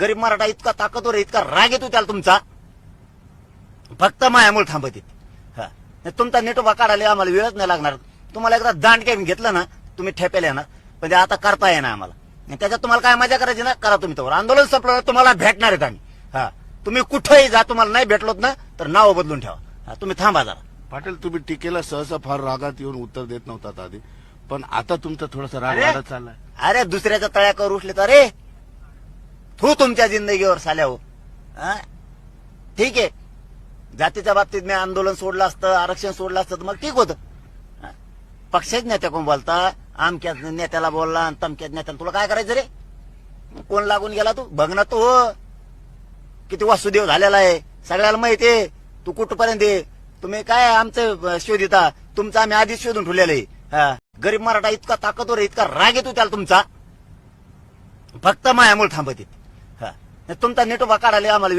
गरीब मराठा इतका ताकदवर इतका राग येतो त्याला तुमचा. फक्त मायामुळे थांबत हा. तुमचा नेटोबा काढायला आम्हाला वेळच नाही लागणार. तुम्हाला एकदा दांड काय घेतलं ना तुम्ही ठेपेल येणार पण ते आता करता येणार आम्हाला. त्याच्यात तुम्हाला काय मजा करायची ना करा तुम्ही तर आंदोलन संपलं तुम्हाला भेटणार आहेत आम्ही. हा. तुम्ही कुठेही जा तुम्हाला नाही भेटलोत ना तर नाव बदलून ठेवा. तुम्ही थांबा जरा. पाटील तुम्ही टीकेला सहसा फार रागात येऊन उत्तर देत नव्हतात आधी. पण आता तुमचा थोडासा राग चाललाय. अरे दुसऱ्याच्या तळ्याकर उठले तर अरे! थू तुमच्या जिंदगीवर साल्या हो. ठीक आहे. जातीच्या बाबतीत मी आंदोलन सोडलं असतं आरक्षण सोडलं असतं तर मग ठीक होतं. पक्षाच नेत्या कोण बोलता? आमक्या नेत्याला बोलला आणि तमक्याच नेत्याला. तुला काय करायचं रे? कोण लागून गेला तू? बघ ना तू. हो. किती वासुदेव झालेला आहे. सगळ्याला माहिती आहे. तू कुठपर्यंत ये तुम्ही काय आमचं शोधिता? तुमचं आम्ही आधीच शोधून ठेवलेलं आहे. गरीब मराठा इतका ताकदवर इतका राग येतो त्याला तुमचा. फक्त मायामुळे थांबत तुमचा नेटोबा काढायला आम्हाला